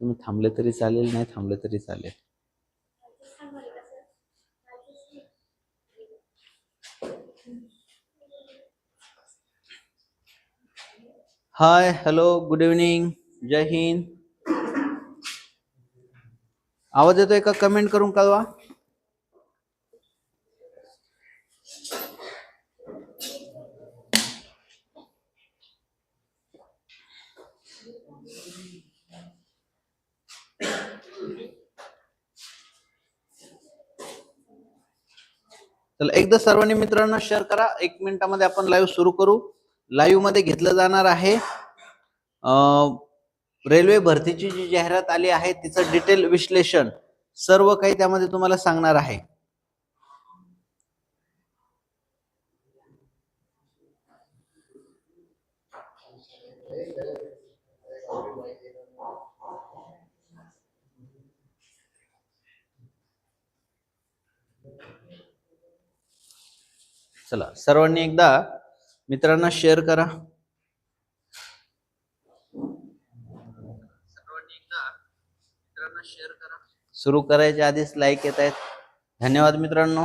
तुम्ही थांबले तरी चालेल नाही थांबले तरी चालेल. हाय हॅलो गुड इव्हनिंग जय हिंद. आवाज येतोय का? कमेंट करून कळवा. चला एकदा सर्वांनी मित्रांनो शेअर करा. एक मिनिटामध्ये आपण लाईव्ह सुरू करू. लाईव्हमध्ये घेतलं जाणार आहे रेल्वे भरतीची जी जाहिरात आली आहे तिचं डिटेल विश्लेषण सर्व काही त्यामध्ये तुम्हाला सांगणार आहे. चला सर्वांनी एकदा मित्रांना शेअर करा. सर्वांनी एकदा मित्रांना शेअर करा. सुरू करायच्या आधीच लाईक येत आहेत. धन्यवाद मित्रांनो.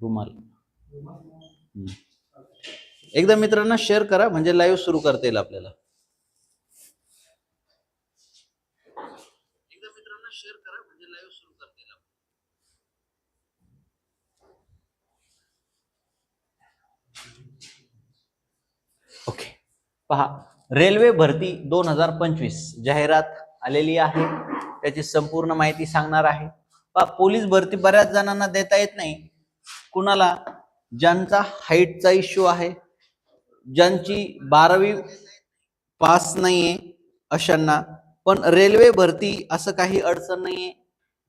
रुमाल. एकदा मित्रांना शेअर करा म्हणजे लाईव्ह सुरू करता येईल आपल्याला एकदा मित्रांना शेअर करा म्हणजे लाईव्ह सुरू करते ओके पहा रेल्वे भरती दोन हजार पंचवीस जाहिरात आलेली आहे. त्याची संपूर्ण माहिती सांगणार आहे. पहा पोलीस भरती बऱ्याच जणांना देता येत नाही. कुणाला? ज्यांचा हाईटचा इश्यू आहे. ज्यांची बारावी पास नाहीये अशांना पण रेल्वे भरती असं काही अडचण नाहीये.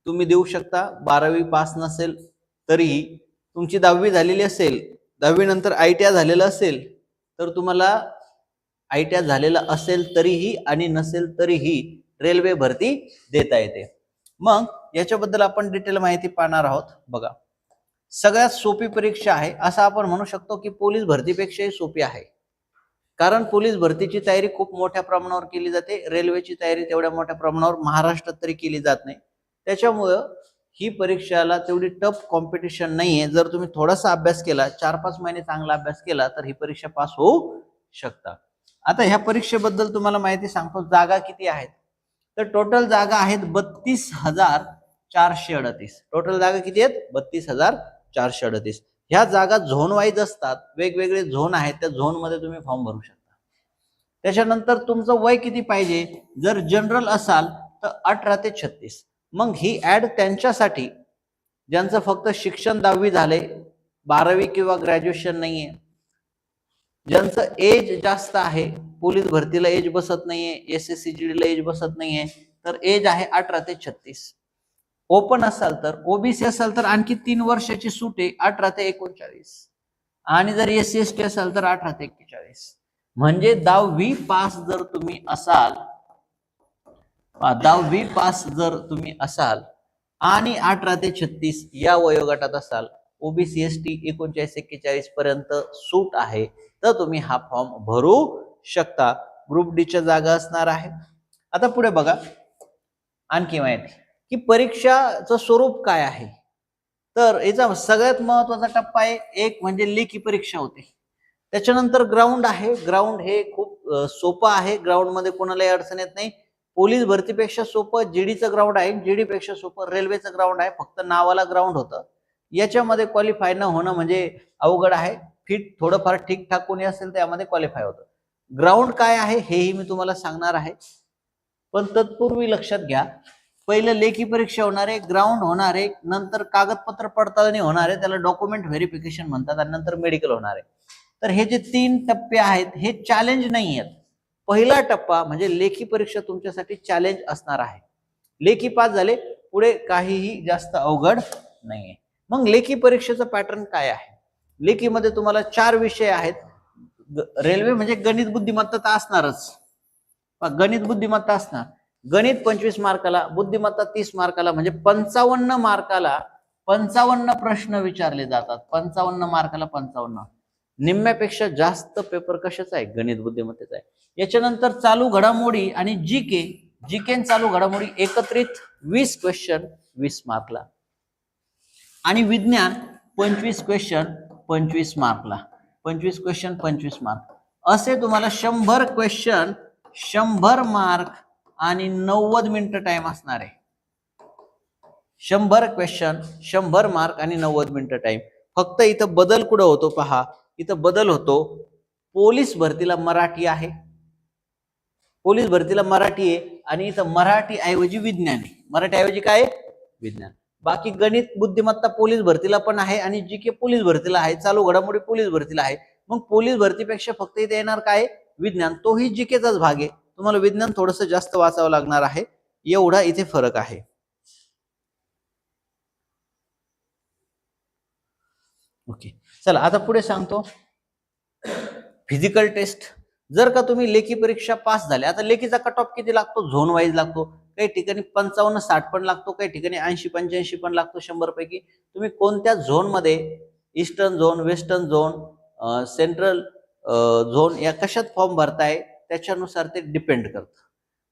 तुम्ही देऊ शकता. बारावी पास नसेल तरीही तुमची दहावी झालेली असेल दहावी नंतर आय टी आय झालेलं असेल तर तुम्हाला आय टी आय झालेलं असेल तरीही आणि नसेल तरीही रेल्वे भरती देता येते. मग याच्याबद्दल आपण डिटेल माहिती पाहणार आहोत. बघा सगळ्यात सोपी परीक्षा आहे. असं आपण म्हणू शकतो की पोलीस भरतीपेक्षाही सोपी आहे. कारण पोलीस भरतीची तयारी खूप मोठ्या प्रमाणावर केली जाते. रेल्वेची तयारी तेवढ्या मोठ्या प्रमाणावर महाराष्ट्रात तरी केली जात नाही. त्याच्यामुळं ही परीक्षाला तेवढी टफ कॉम्पिटिशन नाहीये. जर तुम्ही थोडासा अभ्यास केला चार पाच महिने चांगला अभ्यास केला तर ही परीक्षा पास होऊ शकता. आता ह्या परीक्षेबद्दल तुम्हाला माहिती सांगतो. जागा किती आहेत? तर टोटल जागा आहेत बत्तीस हजार चारशे अडतीस. टोटल जागा किती आहेत? बत्तीस हजार चारशे अडतीस. ह्या जागा झोन वाईज असतात वेगवेगळे झोन आहेत त्या झोनमध्ये तुम्ही फॉर्म भरू शकता. त्याच्यानंतर तुमचं वय किती पाहिजे? जर जनरल असाल तर अठरा ते छत्तीस. मग ही ऍड त्यांच्यासाठी ज्यांचं फक्त शिक्षण दहावी झाले बारावी किंवा ग्रॅज्युएशन नाहीये. ज्यांचं एज जास्त आहे पोलीस भरतीला एज बसत नाहीये एस एस सी जी ला एज बसत नाहीये तर एज आहे अठरा ते छत्तीस. ओपन असाल तर ओबीसी असाल तर आणखी तीन वर्षाची सूट आहे अठरा ते एकोणचाळीस. आणि जर एस सी एस टी असाल तर अठरा ते एक्केचाळीस. म्हणजे दहावी पास जर तुम्ही असाल दहावी पास जर तुम्ही असाल आणि अठरा ते छत्तीस या वयोगटात असाल ओबीसी एस टी एकोणचाळीस एक्केचाळीस पर्यंत सूट आहे तर तुम्ही हा फॉर्म भरू शकता. ग्रुप डीच्या जागा असणार आहे. आता पुढे बघा. आणखी माहिती. की परीक्षाचं स्वरूप काय आहे? तर याचा सगळ्यात महत्त्वाचा टप्पा आहे एक म्हणजे लेखी परीक्षा होते. त्याच्यानंतर ग्राउंड आहे. ग्राउंड हे खूप सोपं आहे. ग्राउंडमध्ये कोणालाही अडचण येत नाही. पोलीस भरतीपेक्षा सोपं जीडीचं ग्राउंड आहे. जीडीपेक्षा सोपं रेल्वेचं ग्राउंड आहे. फक्त नावाला ग्राउंड होतं. याच्यामध्ये क्वालिफाय न होणं म्हणजे अवघड आहे. फिट थोडंफार ठीकठाक कोणी असेल त्यामध्ये क्वालिफाय होतं. ग्राउंड काय आहे हेही मी तुम्हाला सांगणार आहे. पण तत्पूर्वी लक्षात घ्या. पहिलं लेखी परीक्षा होणार आहे ग्राउंड होणार आहे नंतर कागदपत्र पडताळणी होणार आहे त्याला डॉक्युमेंट व्हेरिफिकेशन म्हणतात आणि नंतर मेडिकल होणार आहे. तर हे जे तीन टप्पे आहेत हे चॅलेंज नाही आहेत. पहिला टप्पा म्हणजे लेखी परीक्षा तुमच्यासाठी चॅलेंज असणार आहे. लेखी पास झाले पुढे काहीही जास्त अवघड नाहीये. मग लेखी परीक्षेचं पॅटर्न काय आहे? लेखीमध्ये तुम्हाला चार विषय आहेत. रेल्वे म्हणजे गणित बुद्धिमत्ता तर असणारच. गणित बुद्धिमत्ता असणार. गणित पंचवीस मार्काला बुद्धिमत्ता तीस मार्काला म्हणजे पंचावन्न मार्काला पंचावन्न प्रश्न विचारले जातात. पंचावन्न मार्काला पंचावन्न. निम्म्यापेक्षा जास्त पेपर कशाचा आहे? गणित बुद्धिमत्तेचा आहे. याच्यानंतर चालू घडामोडी आणि जी के जी के चालू घडामोडी एकत्रित वीस क्वेश्चन वीस मार्कला. आणि विज्ञान पंचवीस क्वेश्चन पंचवीस मार्कला. पंचवीस क्वेश्चन पंचवीस मार्क. असे तुम्हाला शंभर क्वेश्चन शंभर मार्क आणि नव्वद मिनिटं टाइम असणार आहे. शंभर क्वेश्चन शंभर मार्क आणि नव्वद मिनिटं टाइम फक्त इथं बदल कुठं होतो पहा. इथं बदल होतो पोलीस भरतीला मराठी आहे. पोलीस भरतीला मराठी आहे आणि इथं मराठी ऐवजी विज्ञान आहे. मराठी ऐवजी काय आहे? विज्ञान. बाकी गणित बुद्धिमत्ता पोलीस भरतीला पण आहे आणि जी के पोलीस भरतीला आहे चालू घडामोडी पोलीस भरतीला आहे. मग पोलीस भरतीपेक्षा फक्त इथे येणार काय? विज्ञान. तोही जी केचाच भाग आहे. तुम्हाला विज्ञान थोडस जास्त वाचावं लागणार आहे. एवढा इथे फरक आहे. ओके. चला आता पुढे सांगतो. फिजिकल टेस्ट जर का तुम्ही लेखी परीक्षा पास झाले आता लेखीचा कट ऑफ किती लागतो? झोन वाईज लागतो. काही ठिकाणी पंचावन्न साठ पण लागतो काही ठिकाणी ऐंशी पंच्याऐंशी पण लागतो शंभर पैकी तुम्ही कोणत्या झोनमध्ये eastern zone western zone central zone या कशात फॉर्म भरताय? त्याच्यानुसार ते डिपेंड करतं.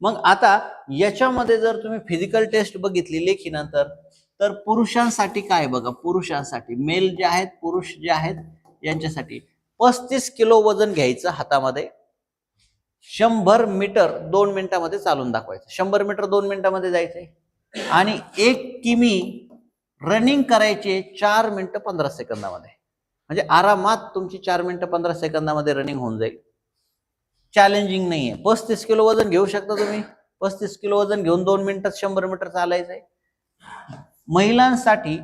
मग आता याच्यामध्ये जर तुम्ही फिजिकल टेस्ट बघितली लेखीनंतर तर पुरुषांसाठी काय बघा? पुरुषांसाठी. मेल जे आहेत पुरुष जे आहेत यांच्यासाठी पस्तीस किलो वजन घ्यायचं हातामध्ये. शंभर मीटर दोन मिनिटामध्ये चालून दाखवायचं. शंभर मीटर दोन मिनिटामध्ये जायचंय. आणि एक किमी रनिंग करायचे चार मिनिटं पंधरा सेकंदामध्ये. म्हणजे आरामात तुमची चार मिनिटं पंधरा सेकंदामध्ये रनिंग होऊन जाईल. चॅलेंजिंग नाही आहे पस्तीस किलो वजन घेऊ शकता तुम्ही. पस्तीस किलो वजन घेऊन दोन मिनिटात शंभर मीटर चालायचंय. महिलांसाठी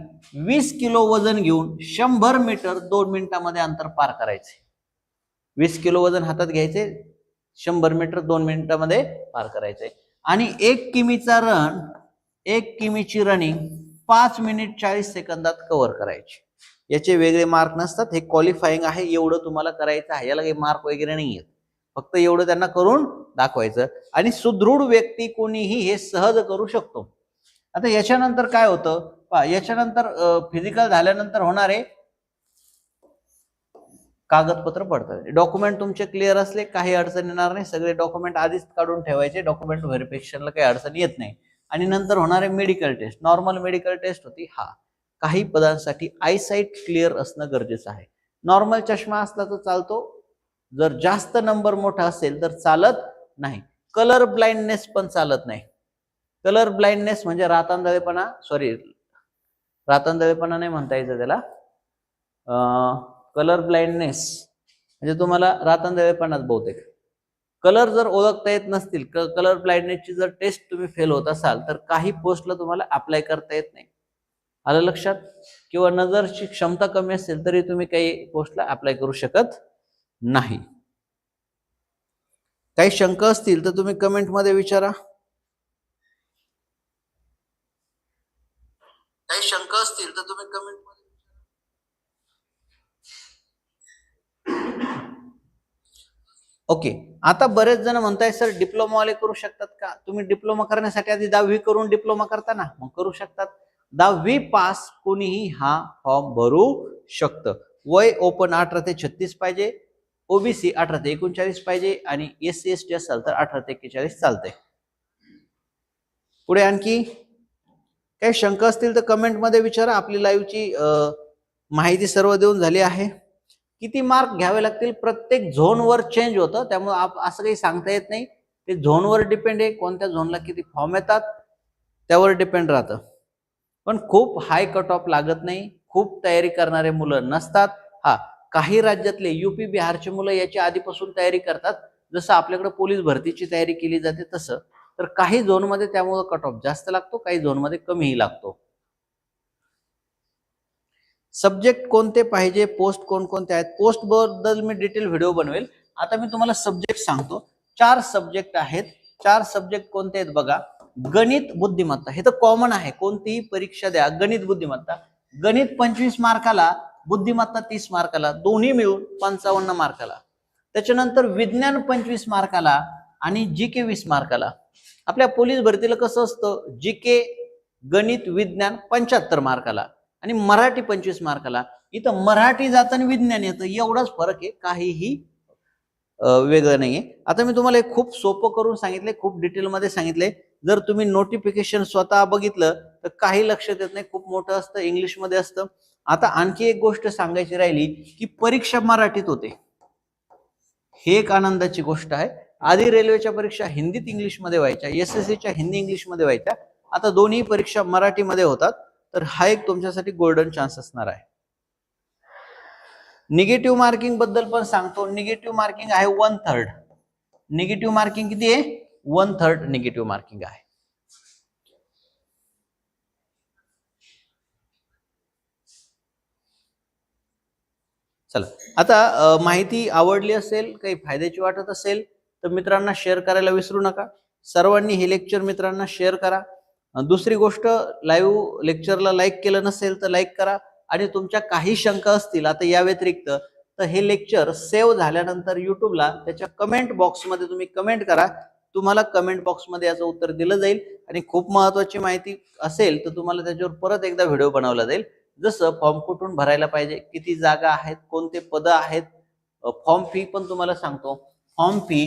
वीस किलो वजन घेऊन शंभर मीटर दोन मिनिटामध्ये अंतर पार करायचे वीस किलो वजन हातात घ्यायचे शंभर मीटर दोन मिनिटामध्ये पार करायचे आणि एक किमीचा रन एक किमीची रनिंग पाच मिनिट चाळीस सेकंदात कव्हर करायची. याचे वेगळे मार्क नसतात. हे क्वालिफाईंग आहे एवढं तुम्हाला करायचं आहे. याला काही मार्क वगैरे नाही आहेत फक्त एवढं त्यांना करून दाखवायचं. आणि सुदृढ व्यक्ती कोणीही हे सहज करू शकतो. आता याच्यानंतर काय होतं? पहा, याच्यानंतर फिजिकल झाल्यानंतर होणारे कागदपत्र पडतात. डॉक्युमेंट तुमचे क्लिअर असले काही अडचण येणार नाही. सगळे डॉक्युमेंट आधीच काढून ठेवायचे. डॉक्युमेंट व्हेरिफिकेशनला काही अडचण येत नाही. आणि नंतर होणारे medical test normal medical test होती. हा. काही पदांसाठी आयसाईट क्लिअर असणं गरजेचं आहे. नॉर्मल चष्मा असला तर चालतो. जर जास्त नंबर मोठा असेल तर चालत नाही. कलर ब्लाइंडनेस पण चालत नाही. कलर ब्लाइंडनेस म्हणजे रातांदळेपणा सॉरी रातांदळेपणा नाही म्हणता यायचं त्याला. कलर ब्लाइंडनेस म्हणजे तुम्हाला रातांदळेपणाच बहुतेक. कलर जर ओळखता येत नसतील कलर ब्लाइंडनेसची जर टेस्ट तुम्ही फेल होत असाल तर काही पोस्टला तुम्हाला अप्लाय करता येत नाही. आलं लक्षात? किंवा नजरची क्षमता कमी असेल तरी तुम्ही काही पोस्टला अप्लाय करू शकत नाही. काही शंका असतील तर तुम्ही कमेंटमध्ये विचारा. काही शंका असतील तर तुम्ही कमेंट ओके आता बरेच जण म्हणताय सर डिप्लोमा वाले करू शकतात का? तुम्ही डिप्लोमा करण्यासाठी आधी दहावी करून डिप्लोमा करता ना? मग करू शकतात. दहावी पास कोणीही हा फॉर्म भरू शकतं. वय ओपन अठरा ते छत्तीस पाहिजे. ओबीसी अठरा ते एकोणचाळीस पाहिजे आणि एस सी एस टी असाल तर अठरा ते एक्केचाळीस चालतंय. पुढे आणखी काही शंका असतील तर कमेंटमध्ये विचारा. आपली लाईव्हची माहिती सर्व देऊन झाली आहे. किती मार्क घ्यावे लागतील? प्रत्येक झोनवर चेंज होतं. त्यामुळे आप असं काही सांगता येत नाही. ते झोनवर डिपेंड आहे. कोणत्या झोनला किती फॉर्म येतात त्यावर डिपेंड राहतं. पण खूप हाय कट ऑफ लागत नाही. खूप तयारी करणारे मुलं नसतात. हा काही राज्यातले युपी बिहारचे मुलं याची आधीपासून तयारी करतात. जसं आपल्याकडे पोलीस भरतीची तयारी केली जाते तसं. तर काही झोनमध्ये त्यामुळं कट ऑफ जास्त लागतो काही झोनमध्ये कमीही लागतो. सब्जेक्ट कोणते पाहिजे पोस्ट कोणकोणते आहेत? पोस्टबद्दल मी डिटेल व्हिडिओ बनवेल. आता मी तुम्हाला सब्जेक्ट सांगतो. चार सब्जेक्ट आहेत. चार सब्जेक्ट कोणते आहेत बघा? गणित बुद्धिमत्ता. हे तर कॉमन आहे. कोणतीही परीक्षा द्या गणित बुद्धिमत्ता. गणित पंचवीस मार्काला बुद्धिमत्ता तीस मार्काला दोन्ही मिळून पंचावन्न मार्काला. त्याच्यानंतर विज्ञान पंचवीस मार्काला आणि जी के वीस मार्काला. आपल्या पोलीस भरतीला कसं असतं? जी के गणित विज्ञान पंच्याहत्तर मार्काला आणि मराठी पंचवीस मार्काला. इथं मराठी जातं आणि विज्ञान येतं एवढाच फरक आहे काहीही अं, वेगळं नाहीये. आता मी तुम्हाला एक खूप सोपं करून सांगितलंय खूप डिटेलमध्ये सांगितले जर तुम्ही नोटिफिकेशन स्वतः बघितलं तर काही लक्षात येत नाही खूप मोठं असतं इंग्लिशमध्ये असतं. आता आणखी एक गोष्ट सांगायची राहिली की परीक्षा मराठीत होते. हे एक आनंदाची गोष्ट आहे. आधी रेल्वेच्या परीक्षा हिंदीत इंग्लिशमध्ये व्हायच्या एस एस सीच्या हिंदी इंग्लिशमध्ये व्हायच्या. आता दोन्ही परीक्षा मराठीमध्ये होतात. तर हा एक तुमच्यासाठी गोल्डन चान्स असणार आहे. निगेटिव्ह मार्किंगबद्दल पण सांगतो. निगेटिव्ह मार्किंग आहे वन थर्ड निगेटिव्ह मार्किंग किती आहे? वन थर्ड निगेटिव्ह मार्किंग आहे. चला. आता माहिती आवडली असेल काही फायद्याची वाटत असेल तर मित्रांना शेअर करायला विसरू नका. सर्वांनी हे लेक्चर मित्रांना शेअर करा. दुसरी गोष्ट लाईव्ह लेक्चरला लाईक केलं नसेल तर लाईक करा. आणि तुमच्या काही शंका असतील आता या व्यतिरिक्त तर हे लेक्चर सेव्ह झाल्यानंतर युट्यूबला त्याच्या कमेंट बॉक्समध्ये तुम्ही कमेंट करा. तुम्हाला कमेंट बॉक्समध्ये याचं उत्तर दिलं जाईल. आणि खूप महत्वाची माहिती असेल तर तुम्हाला त्याच्यावर परत एकदा व्हिडिओ बनवला जाईल. जसं फॉर्म कुठून भरायला पाहिजे किती जागा आहेत कोणते पद आहेत फॉर्म फी पण तुम्हाला सांगतो. फॉर्म फी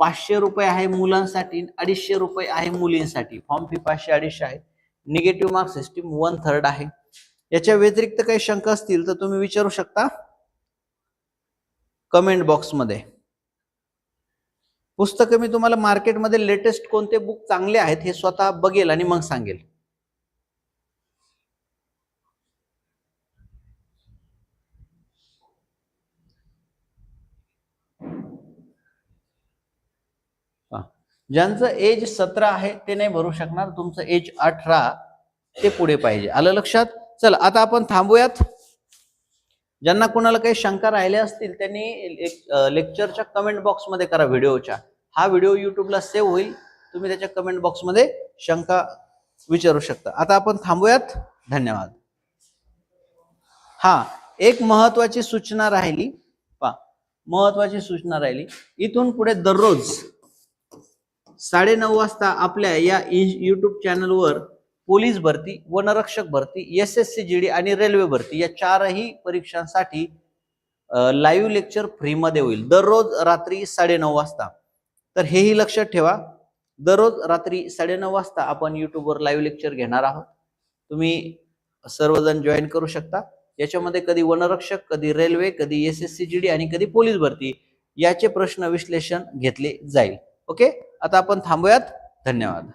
पाचशे रुपये आहे मुलांसाठी अडीचशे रुपये आहे मुलींसाठी. फॉर्म फी पाचशे अडीचशे आहे. Negative mark system one third आहे. याच्या व्यतिरिक्त काही शंका असतील तर तुम्ही विचारू शकता. कमेंट बॉक्समध्ये पुस्तकं मी तुम्हाला मार्केटमध्ये लेटेस्ट कोणते बुक चांगले आहेत हे स्वतः बघेल आणि मग सांगेल हा. ज्यांचं एज सतरा आहे ते नाही भरू शकणार. तुमचं एज अठरा ते पुढे पाहिजे. आलं लक्षात? चला आता आपण थांबूयात. ज्यांना कोणाला काही शंका राहिल्या असतील त्यांनी लेक्चरच्या कमेंट बॉक्समध्ये करा व्हिडिओच्या. हा व्हिडिओ युट्यूबला सेव्ह होईल. तुम्ही त्याच्या कमेंट बॉक्समध्ये शंका विचारू शकता. आता आपण थांबूयात. धन्यवाद. हा एक महत्वाची सूचना राहिली. पा महत्वाची सूचना राहिली. इथून पुढे दररोज साडेनऊ वाजता आपल्या या यूट्यूब चॅनलवर पोलीस भरती वनरक्षक भरती S S C G D आणि रेल्वे भरती या चारही परीक्षांसाठी लाईव्ह लेक्चर फ्रीमध्ये होईल. दररोज रात्री साडेनऊ वाजता. तर हेही लक्षात ठेवा. दररोज रात्री साडेनऊ वाजता आपण यूट्यूबवर लाईव्ह लेक्चर घेणार आहोत. तुम्ही सर्वजण जॉईन करू शकता. याच्यामध्ये कधी वनरक्षक कधी रेल्वे कधी S S C G D आणि कधी पोलीस भरती याचे प्रश्न विश्लेषण घेतले जाईल. ओके आता आपण थांबूयात. धन्यवाद.